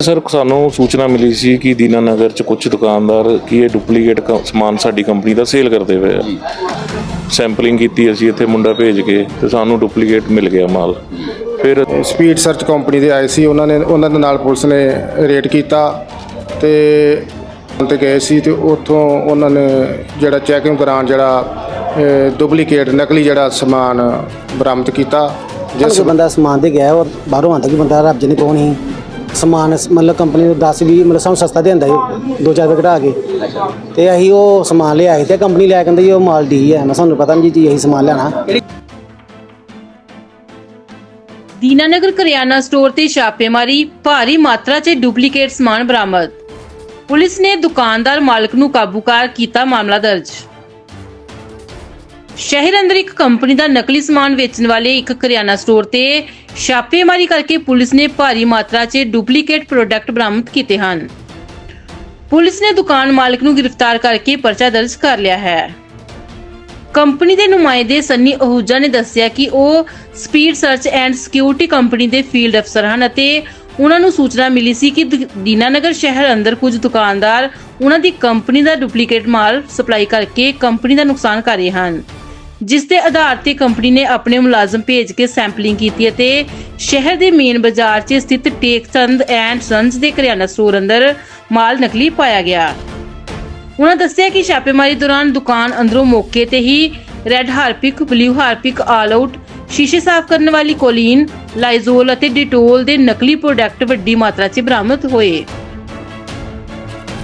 Sir ਸਾਨੂੰ ਸੂਚਨਾ ਮਿਲੀ ਸੀ ਕਿ ਦੀਨਾਨਗਰ ਚ ਕੁਝ ਦੁਕਾਨਦਾਰ ਕੀ ਇਹ ਡੁਪਲੀਕੇਟ ਕ- ਸਮਾਨ ਸਾਡੀ ਕੰਪਨੀ ਦਾ ਸੇਲ ਕਰਦੇ ਪਏ ਆ। ਸੈਂਪਲਿੰਗ ਕੀਤੀ ਅਸੀਂ ਇੱਥੇ ਮੁੰਡਾ ਭੇਜ ਕੇ ਤੇ ਸਾਨੂੰ ਡੁਪਲੀਕੇਟ ਮਿਲ ਗਿਆ ਮਾਲ। ਫਿਰ ਸਪੀਡ ਸਰਚ ਕੰਪਨੀ ਦੇ ਆਏ ਸੀ ਉਹਨਾਂ ਨੇ ਉਹਨਾਂ ਦੇ ਨਾਲ ਪੁਲਿਸ ਨੇ ਰੇਡ ਕੀਤਾ ਤੇ ਤੇ ਗਏ ਸੀ ਤੇ ਉੱਥੋਂ ਉਹਨਾਂ ਨੇ ਜਿਹੜਾ ਚੈਕਿੰਗ ਦੌਰਾਨ ਜਿਹੜਾ ਡੁਪਲੀਕੇਟ ਨਕਲੀ ਜਿਹੜਾ ਸਮਾਨ ਬਰਾਮਦ ਕੀਤਾ ਜਿਸ ਜਿਸ ਬੰਦਾ ਸਮਾਨ ਦੇ ਗਿਆ ਔਰ ਬਾਹਰੋਂ ਆਂਦਾ ਕਿ ਬੰਦਾ ਰੱਬ ਜਨੇ ਕੌਣ ਹੀ ਸਮਾਨ ਸ- ਮਤਲਬ ਕੰਪਨੀ ਨੂੰ 10 20 ਮਤਲਬ ਸਾਨੂੰ ਸਸਤਾ ਦਿੰਦਾ ਸੀ, ਦੋ ਚਾਰ ਰੁਪਏ ਘਟਾ ਕੇ। ਤੇ ਅਸੀਂ ਉਹ ਸਮਾਨ ਲਿਆਏ ਤੇ ਕੰਪਨੀ ਲੈ ਕੇ ਕਹਿੰਦੀ ਉਹ ਮਾਲ ਡੀ ਹੈ, ਮੈਂ ਸਾਨੂੰ ਪਤਾ ਨਹੀਂ ਜੀ ਇਹੀ ਸਮਾਨ ਲੈਣਾ। ਦੀਨਾਨਗਰ ਕਰਿਆਨਾ ਸਟੋਰ ਤੇ ਛਾਪੇਮਾਰੀ, ਭਾਰੀ ਮਾਤਰਾ 'ਚ ਡੁਪਲੀਕੇਟ ਸਮਾਨ ਬਰਾਮਦ। ਪੁਲਿਸ ਨੇ ਦੁਕਾਨਦਾਰ ਮਾਲਕ ਨੂੰ ਕਾਬੂ ਕਰ ਕੀਤਾ ਮਾਮਲਾ ਦਰਜ। ਸ਼ਹਿਰ ਅੰਦਰ ਇੱਕ ਕੰਪਨੀ ਦਾ ਨਕਲੀ ਸਮਾਨ ਵੇਚਣ ਵਾਲੇ ਇੱਕ ਕਰਿਆਨਾ ਸਟੋਰ ਤੇ ਛਾਪੇਮਾਰੀ ਕਰਕੇ ਪੁਲਿਸ ਨੇ ਭਾਰੀ ਮਾਤਰਾ 'ਚ ਡੁਪਲੀਕੇਟ ਪ੍ਰੋਡਕਟ ਬਰਾਮਦ ਕੀਤੇ ਹਨ। ਪੁਲਿਸ ਨੇ ਦੁਕਾਨ ਮਾਲਕ ਨੂੰ ਗ੍ਰਿਫਤਾਰ ਕਰਕੇ ਪਰਚਾ ਦਰਜ ਕਰ ਲਿਆ ਹੈ। ਕੰਪਨੀ ਦੇ ਨੁਮਾਇੰਦੇ ਸੰਨੀ ਅਹੂਜਾ ਨੇ ਦੱਸਿਆ ਕਿ ਉਹ speed search and security company ਦੇ ਫੀਲਡ ਅਫਸਰ ਹਨ ਅਤੇ ਉਹਨਾਂ ਨੂੰ ਸੂਚਨਾ ਮਿਲੀ ਸੀ ਕਿ ਦੀਨਾਨਗਰ ਸ਼ਹਿਰ ਅੰਦਰ ਕੁਝ ਦੁਕਾਨਦਾਰ ਉਹਨਾਂ ਦੀ ਕੰਪਨੀ ਦਾ ਡੁਪਲੀਕੇਟ ਮਾਲ ਸਪਲਾਈ ਕਰਕੇ ਕੰਪਨੀ ਦਾ ਨੁਕਸਾਨ ਕਰ ਰਹੇ ਹਨ। ਜਿਸ ਦੇ ਆਧਾਰ ਤੇ ਕੰਪਨੀ ਨੇ ਆਪਣੇ ਮੁਲਾਜ਼ਮ ਭੇਜ ਕੇ ਸੈਂਪਲਿੰਗ ਕੀਤੀ ਅਤੇ ਸ਼ਹਿਰ ਦੇ ਮੇਨ ਬਾਜ਼ਾਰ 'ਚ ਸਥਿਤ ਟੇਕਚੰਦ ਐਂਡ ਸੰਸ ਦੇ ਕਰਿਆਨਾ ਸਟੋਰ ਅੰਦਰ ਮਾਲ ਨਕਲੀ ਪਾਇਆ ਗਿਆ। ਉਹਨਾਂ ਦੱਸਿਆ ਕਿ ਛਾਪੇਮਾਰੀ ਦੌਰਾਨ ਦੁਕਾਨ ਅੰਦਰੋਂ ਮੌਕੇ ਤੇ ਹੀ red Harpic, blue Harpic, all out, ਸ਼ੀਸ਼ੇ ਸਾਫ਼ ਕਰਨ ਵਾਲੀ ਕੋਲੀਨ, ਲਾਈਜ਼ੋਲ ਅਤੇ ਡਿਟੋਲ ਦੇ ਨਕਲੀ ਪ੍ਰੋਡਕਟ ਵੱਡੀ ਮਾਤਰਾ 'ਚ ਬਰਾਮਦ ਹੋਏ।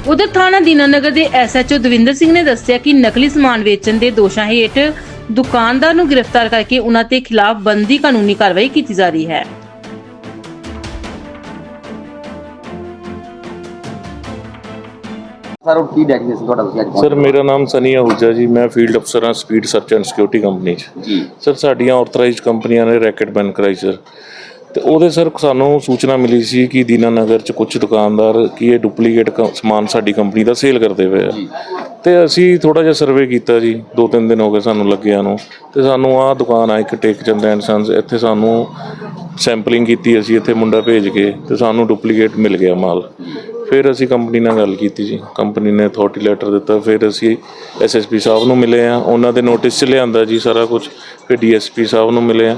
ਉਧਰ ਥਾਣਾ ਦੀਨਾਨਗਰ ਦੇ ਐਸਐਚਓ ਦਵਿੰਦਰ ਸਿੰਘ ਨੇ ਦੱਸਿਆ ਕਿ ਨਕਲੀ ਸਮਾਨ ਵੇਚਣ ਦੇ ਦੋਸ਼ਾਂ ਹੇਠ ਦੁਕਾਨਦਾਰ ਨੂੰ ਗ੍ਰਿਫਤਾਰ ਕਰਕੇ ਉਹਨਾਂ ਤੇ ਖਿਲਾਫ ਬੰਦੀ ਕਾਨੂੰਨੀ ਕਾਰਵਾਈ ਕੀਤੀ ਜਾ ਰਹੀ ਹੈ। ਸਰ ਉਹ ਕੀ ਡੈਡੀਕੇਸ਼ਨ ਤੁਹਾਡਾ? ਤੁਸੀਂ ਅੱਜ ਸਰ ਮੇਰਾ ਨਾਮ ਸਨੀ ਆਹੂਜਾ ਜੀ। ਮੈਂ ਫੀਲਡ ਅਫਸਰ ਹਾਂ speed search and security company 'ਚ। ਜੀ। ਸਰ ਸਾਡੀਆਂ ਆਥੋਰਾਈਜ਼ਡ ਕੰਪਨੀਆਂ ਨੇ ਰੈਕਟ ਬੈਨ ਕਰਾਈ ਸਰ। ਤੇ ਉਹਦੇ ਸਰ ਸਾਨੂੰ ਸੂਚਨਾ ਮਿਲੀ ਸੀ ਕਿ ਦੀਨਾਨਗਰ ਚ ਕੁਝ ਦੁਕਾਨਦਾਰ ਕੀ ਇਹ ਡੁਪਲੀਕੇਟ ਸਮਾਨ ਸਾਡੀ ਕੰਪਨੀ ਦਾ ਸੇਲ ਕਰਦੇ ਪਏ ਆ। ਤੇ ਅਸੀਂ ਥੋੜਾ ਜਿਹਾ ਸਰਵੇ ਕੀਤਾ ਜੀ ਦੋ ਤਿੰਨ ਦਿਨ ਹੋ ਗਏ ਸਾਨੂੰ ਲੱਗਿਆ ਨੂੰ। ਤੇ ਸਾਨੂੰ ਆਹ ਦੁਕਾਨ ਆ ਇੱਕ ਟੇਕ ਚੰਦ ਐਂਡ ਸੰਸ ਇੱਥੇ ਸਾਨੂੰ ਸੈਂਪਲਿੰਗ ਕੀਤੀ ਅਸੀਂ ਇੱਥੇ ਮੁੰਡਾ ਭੇਜ ਕੇ ਤੇ ਸਾਨੂੰ ਡੁਪਲੀਕੇਟ ਮਿਲ ਗਿਆ ਮਾਲ। ਫਿਰ ਅਸੀਂ ਕੰਪਨੀ ਨਾਲ ਗੱਲ ਕੀਤੀ ਜੀ। ਕੰਪਨੀ ਨੇ ਅਥਾਰਟੀ ਲੈਟਰ ਦਿੱਤਾ ਫਿਰ ਅਸੀਂ ਐਸਐਸਪੀ ਸਾਹਿਬ ਨੂੰ ਮਿਲੇ ਆ ਉਹਨਾਂ ਦੇ ਨੋਟਿਸ 'ਚ ਲਿਆਂਦਾ ਜੀ ਸਾਰਾ ਕੁਝ ਫਿਰ ਡੀਐਸਪੀ ਸਾਹਿਬ ਨੂੰ ਮਿਲੇ ਆ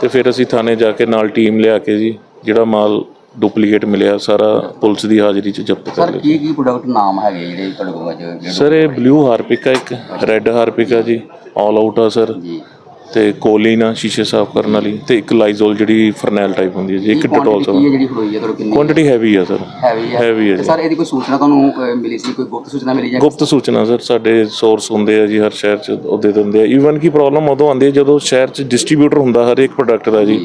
ਤੇ ਫਿਰ ਅਸੀਂ ਥਾਣੇ ਜਾ ਕੇ ਨਾਲ ਟੀਮ ਲਿਆ ਕੇ ਜੀ ਜਿਹੜਾ ਮਾਲ ਡੁਪਲੀਕੇਟ ਮਿਲਿਆ ਸਾਰਾ ਪੁਲਿਸ ਦੀ ਹਾਜ਼ਰੀ 'ਚ ਜ਼ਬਤ ਕਰ ਸਰ ਲਿਆ। ਕੀ ਕੀ ਪ੍ਰੋਡਕਟ ਨਾਮ ਹੈਗੇ ਜਿਹੜੇ ਤੁਹਾਡੇ ਕੋਲ ਅੱਜ ਜਿਹੜੇ- ਸਰ ਇਹ ਬਲੂ ਹਾਰਪਿਕ ਆ ਇੱਕ ਰੈੱਡ ਹਾਰਪਿਕ ਆ ਜੀ ਆਲ ਆਊਟ ਆ ਸਰ। ਜੀ। ਤੇ ਕੋਲੀਨ ਆ ਸ਼ੀਸ਼ੇ ਸਾਫ਼ ਕਰਨ ਵਾਲੀ ਤੇ ਇੱਕ ਲਾਈਜ਼ੋਲ ਜਿਹੜੀ ਫਰਨੈਲ ਟਾਈਪ ਹੁੰਦੀ ਹੈ ਜੀ ਇੱਕ ਡਟੋਲ ਹੈ ਜਿਹੜੀ ਹੋਈ ਹੈ ਤੁਹਾਡੇ ਕਿੰਨੀ? ਕੁਆਂਟੀਟੀ ਹੈਵੀ ਆ ਸਰ। ਹੈਵੀ ਹੈ ਹੈਵੀ ਹੈ ਤੇ ਜੀ। ਸਰ ਇਹਦੀ ਕੋਈ ਸੂਚਨਾ ਤੁਹਾਨੂੰ ਅਹ, ਮਿਲੀ ਸੀ? ਕੋਈ ਗੁਪਤ ਸੂਚਨਾ ਮਿਲੀ ਜਾਂ ਗੁਪਤ ਸੂਚਨਾ ਸਰ ਸਾਡੇ ਸੋਰਸ ਹੁੰਦੇ ਆ ਜੀ ਹਰ ਸ਼ਹਿਰ 'ਚ ਉਹ ਦੇ ਦਿੰਦੇ ਆ। ਈਵਨ ਕੀ ਪ੍ਰੋਬਲਮ ਉਦੋਂ ਆਉਂਦੀ ਹੈ ਜਦੋਂ ਸ਼ਹਿਰ 'ਚ ਡਿਸਟ੍ਰੀਬਿਊਟਰ ਹੁੰਦਾ ਹਰ ਇੱਕ ਪ੍ਰੋਡਕਟ ਦਾ ਜੀ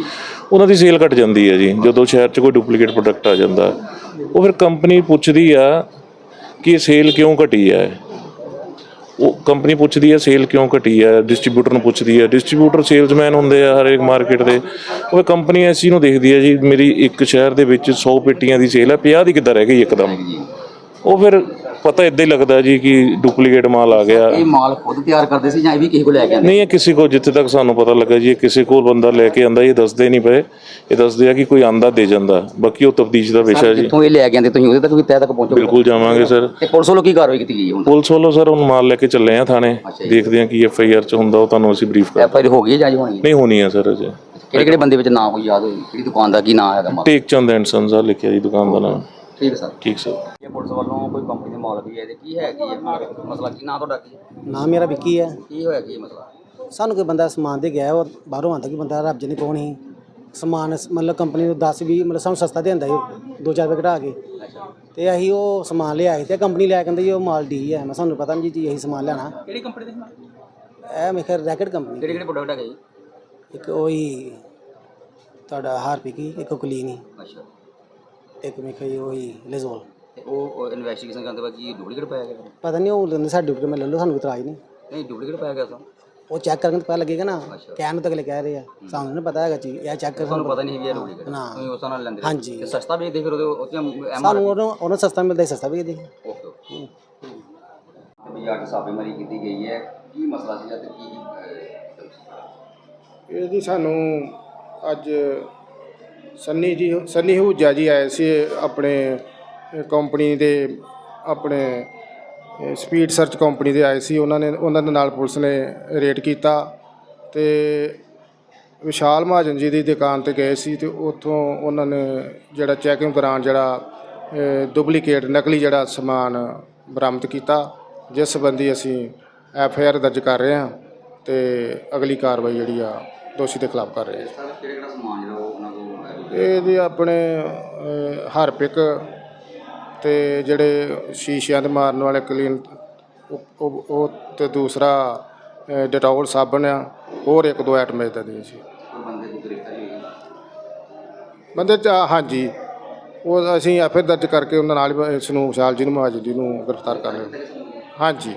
ਉਹਨਾਂ ਦੀ ਸੇਲ ਘਟ ਜਾਂਦੀ ਹੈ ਜੀ। ਜਦੋਂ ਸ਼ਹਿਰ 'ਚ ਕੋਈ ਡੁਪਲੀਕੇਟ ਪ੍ਰੋਡਕਟ ਆ ਜਾਂਦਾ। ਉਹ ਫਿਰ ਕੰਪਨੀ ਪੁੱਛਦੀ ਆ ਕਿ ਇਹ ਸੇਲ ਕਿਉਂ ਘਟੀ ਹੈ? ਕੰਪਨੀ ਪੁੱਛਦੀ ਹੈ ਸੇਲ ਕਿਉਂ ਘਟੀ ਹੈ ਡਿਸਟ੍ਰੀਬਿਊਟਰ ਨੂੰ ਪੁੱਛਦੀ ਹੈ। ਡਿਸਟ੍ਰੀਬਿਊਟਰ ਸੇਲਜ਼ਮੈਨ ਹੁੰਦੇ ਆ ਹਰੇਕ ਮਾਰਕੀਟ ਦੇ। ਉਹ ਕੰਪਨੀ ਐਸੀ ਨੂੰ ਦੇਖਦੀ ਹੈ ਜੀ, ਮੇਰੀ ਇੱਕ ਸ਼ਹਿਰ ਦੇ ਵਿੱਚ 100 ਪੇਟੀਆਂ ਦੀ ਸੇਲ ਹੈ 50 ਦੀ ਕਿੱਦਾਂ ਰਹਿ ਗਈ ਇੱਕਦਮ। ਉਹ ਫਿਰ ਪਤਾ ਇਦਾਂ ਹੀ ਲੱਗਦਾ ਜੀ ਕਿ ਡੁਪਲੀਕੇਟ ਮਾਲ ਆ ਗਿਆ। ਇਹ ਮਾਲ ਖੁਦ ਤਿਆਰ ਕਰਦੇ ਸੀ ਜਾਂ ਇਹ ਵੀ ਕਿਸੇ ਕੋਲ ਲੈ ਕੇ ਆਉਂਦੇ ਨਹੀਂ ਇਹ ਕਿਸੇ ਕੋ ਜਿੱਥੇ ਤੱਕ ਸਾਨੂੰ ਪਤਾ ਲੱਗਾ ਜੀ ਇਹ ਕਿਸੇ ਕੋਲ ਬੰਦਾ ਲੈ ਕੇ ਆਂਦਾ ਇਹ ਦੱਸਦੇ ਨਹੀਂ ਪਏ। ਇਹ ਦੱਸਦੇ ਆ ਕਿ ਕੋਈ ਆਂਦਾ ਦੇ ਜਾਂਦਾ। ਬਾਕੀ ਉਹ ਤਫਤੀਸ਼ ਦਾ ਵਿਸ਼ਾ ਜੀ। ਜਿੱਥੋਂ ਇਹ ਲੈ ਕੇ ਆਉਂਦੇ ਤੁਸੀਂ ਉਹਦੇ ਤੱਕ ਵੀ ਤੈ ਤੱਕ ਪਹੁੰਚੋਗੇ? ਬਿਲਕੁਲ ਜਾਵਾਂਗੇ ਸਰ। ਤੇ ਪੁਲਿਸ ਵੱਲੋਂ ਕੀ ਕਾਰਵਾਈ ਕੀਤੀ ਗਈ ਹੁਣ ਪੁਲਿਸ ਵੱਲੋਂ ਸਰ ਹੁਣ ਮਾਲ ਲੈ ਕੇ ਚੱਲੇ ਆ ਥਾਣੇ। ਦੇਖਦੇ ਆ ਕੀ ਐਫ ਆਈ ਆਰ ਚ ਹੁੰਦਾ ਉਹ ਤੁਹਾਨੂੰ ਅਸੀਂ ਬਰੀਫ ਕਰ ਐਫ ਆਈ ਹੋ ਗਈ ਹੈ ਜਾਂ ਹੋਣੀ ਨਹੀਂ ਹੋਣੀ ਆ ਸਰ ਅਜੇ। ਕਿਹੜੇ ਕਿਹੜੇ ਬੰਦੇ ਵਿੱਚ ਨਾਮ ਕੋਈ ਯਾਦ ਹੋਈ? ਕਿਹੜੀ ਦੁਕਾਨ ਦਾ ਕੀ ਨਾਮ ਹੈਗਾ ਮਾਲ? ਟੇਕ ਚੰਦ ਐਂਡ ਸੰਸ ਆ ਲਿਖਿਆ ਜੀ ਦੁਕਾਨ ਦਾ ਨਾਮ। ਠੀਕ ਹੈ ਸਰ। ਠੀਕ ਸਰ। ਇਹ ਪੁਲਿਸ ਵੱਲੋਂ ਕੋਈ ਕੰਪਨੀ ਦੇ ਮਾਲਕ ਵੀ ਹੈ ਇਹਦੇ ਕੀ ਹੈ ਕੀ ਹੈ? ਮਸਲਾ ਕੀ ਨਾਂ ਤੁਹਾਡਾ ਕੀ? ਨਾਮ ਮੇਰਾ ਵਿੱਕੀ ਹੈ। ਕੀ ਹੋਇਆ ਕੀ ਮਸਲਾ ਸਾਨੂੰ ਕੋਈ ਬੰਦਾ ਸਮਾਨ ਦੇ ਗਿਆ ਔਰ ਬਾਹਰੋਂ ਆਂਦਾ ਕਿ ਬੰਦਾ ਰੱਬ ਜਨੇ ਕੌਣ ਹੀ ਸਮਾਨ ਸ- ਮਤਲਬ ਕੰਪਨੀ ਨੂੰ 10 20 ਮਤਲਬ ਸਾਨੂੰ ਸਸਤਾ ਦਿੰਦਾ ਸੀ ਦੋ ਚਾਰ ਰੁਪਏ ਘਟਾ ਕੇ। ਤੇ ਅਸੀਂ ਉਹ ਸਮਾਨ ਲਿਆਏ ਤੇ ਕੰਪਨੀ ਲੈ ਕੇ ਕਹਿੰਦੀ ਉਹ ਮਾਲ ਡੀ ਹੈ ਮੈਂ ਸਾਨੂੰ ਪਤਾ ਨਹੀਂ ਜੀ ਇਹੀ ਸਮਾਨ ਲੈਣਾ। ਕਿਹੜੀ ਕੰਪਨੀ ਦੇ ਇਹ ਮੇਰੇ ਖਿਆਲ ਰੈਕਟ ਕੰਪਨੀ ਕਿਹੜੇ ਕਿਹੜੇ ਪ੍ਰੋਡਕਟ ਹੈਗੇ ਜੀ? ਇੱਕ ਉਹੀ ਤੁਹਾਡਾ ਹਾਰਪਿਕ ਹੀ ਇੱਕ ਕਲੀਨ ਅੱਛਾ। ਇੱਕ ਮੇਰੇ ਖਿਆਲ ਉਹੀ ਲੈਜ਼ੋਲ ਤੇ ਉਹ ਇਨਵੈਸਟੀਗੇਸ਼ਨ ਕਰਦੇ ਬਾਅਦ ਕੀ ਡੁਪਲੀਕੇਟ ਪਾਇਆ ਗਿਆ ਫਿਰ? ਪਤਾ ਨਹੀਂ ਉਹ ਲੈਂਦੇ ਸਾਡੇ ਡੁਪਲੀਕੇਟ ਮੈਂ ਲੈ ਲਓ ਸਾਨੂੰ ਕੋਈ ਇਤਰਾਜ਼ ਨਹੀਂ। ਨਹੀਂ ਡੁਪਲੀਕੇਟ ਪਾਇਆ ਗਿਆ ਤਾਂ ਉਹ ਚੈੱਕ ਕਰਕੇ ਤਾਂ ਪਤਾ ਲੱਗੇਗਾ ਨਾ ਕਹਿਣ ਨੂੰ ਤਾਂ ਅਗਲੇ ਕਹਿ ਰਹੇ ਆ। ਸਾਨੂੰ ਨਹੀਂ ਪਤਾ ਹੈਗਾ ਚੀਜ਼ ਇਹ ਚੈੱਕ ਕਰ ਤੁਹਾਨੂੰ ਪਤਾ ਨਹੀਂ ਵੀ ਇਹ ਡੁਪਲੀਕੇਟ ਨਾ। ਤੁਸੀਂ ਉਸ ਨਾਲ ਲੈਂਦੇ ਹਾਂਜੀ। ਤੇ ਸਸਤਾ ਵੇਚਦੇ ਫਿਰ ਉਹਦੇ ਉੱਤੇ ਐਮ ਸਾਨੂੰ ਉਹਨੂੰ ਉਹਨਾਂ ਸਸਤਾ ਮਿਲਦਾ ਸੀ, ਸਸਤਾ ਵੀ ਦੇ ਓਕੇ ਚ ਛਾਪੇਮਾਰੀ ਕੀਤੀ ਗਈ ਹੈ। ਕੀ ਮਸਲਾ ਸੀ ਤੇ ਕੀ ਇਹ ਜੀ ਸਾਨੂੰ ਅੱਜ ਸੰਨੀ ਜੀ, ਸੰਨੀ ਹੂਜਾ ਜੀ ਆਏ ਸੀ ਆਪਣੇ ਕੰਪਨੀ ਦੇ ਆਪਣੇ ਸਪੀਡ ਸਰਚ ਕੰਪਨੀ ਦੇ ਆਏ ਸੀ। ਉਹਨਾਂ ਨੇ, ਉਹਨਾਂ ਦੇ ਨਾਲ ਪੁਲਿਸ ਨੇ ਰੇਡ ਕੀਤਾ ਤੇ ਵਿਸ਼ਾਲ ਮਹਾਜਨ ਜੀ ਦੀ ਦੁਕਾਨ ਤੇ ਗਏ ਸੀ ਤੇ ਉੱਥੋਂ ਉਹਨਾਂ ਨੇ ਜਿਹੜਾ ਚੈਕਿੰਗ ਦੌਰਾਨ ਜਿਹੜਾ ਡੁਪਲੀਕੇਟ ਨਕਲੀ ਜਿਹੜਾ ਸਮਾਨ ਬਰਾਮਦ ਕੀਤਾ, ਜਿਸ ਸੰਬੰਧੀ ਅਸੀਂ ਐਫ ਆਈ ਆਰ ਦਰਜ ਕਰ ਰਹੇ ਹਾਂ ਤੇ ਅਗਲੀ ਕਾਰਵਾਈ ਜਿਹੜੀ ਆ ਦੋਸ਼ੀ ਦੇ ਖਿਲਾਫ ਕਰ ਰਹੇ ਹਾਂ ਸਰ ਕਿਹੜਾ ਕਿਹੜਾ ਸਮਾਨ ਜਿਹੜਾ ਉਹ ਉਹਨਾਂ ਕੋਲ ਹੈ ਇਹ ਜੀ ਆਪਣੇ ਹਾਰਪਿਕ ਤੇ ਜਿਹੜੇ ਸ਼ੀਸ਼ਿਆਂ ਤੇ ਮਾਰਨ ਵਾਲੇ ਕਲੀਨ ਉਹ- ਉਹ ਦੂਸਰਾ ਡੈਟੋਲ ਸਾਬਣ ਆ ਹੋਰ ਇੱਕ ਦੋ ਆਈਟਮ ਇਦਾਂ ਦੀਆਂ ਸੀ। ਬੰਦੇ ਚ ਹਾਂਜੀ। ਉਹ ਅਸੀਂ ਐਫ ਦਰਜ ਕਰਕੇ ਉਹਨਾਂ ਨਾਲ ਇਸ ਨੂੰ ਵਿਸ਼ਾਲ ਜੀ ਨੂੰ ਮਹਾਜਨ ਜੀ ਨੂੰ ਗ੍ਰਿਫਤਾਰ ਕਰ ਲਿਆ। ਹਾਂਜੀ।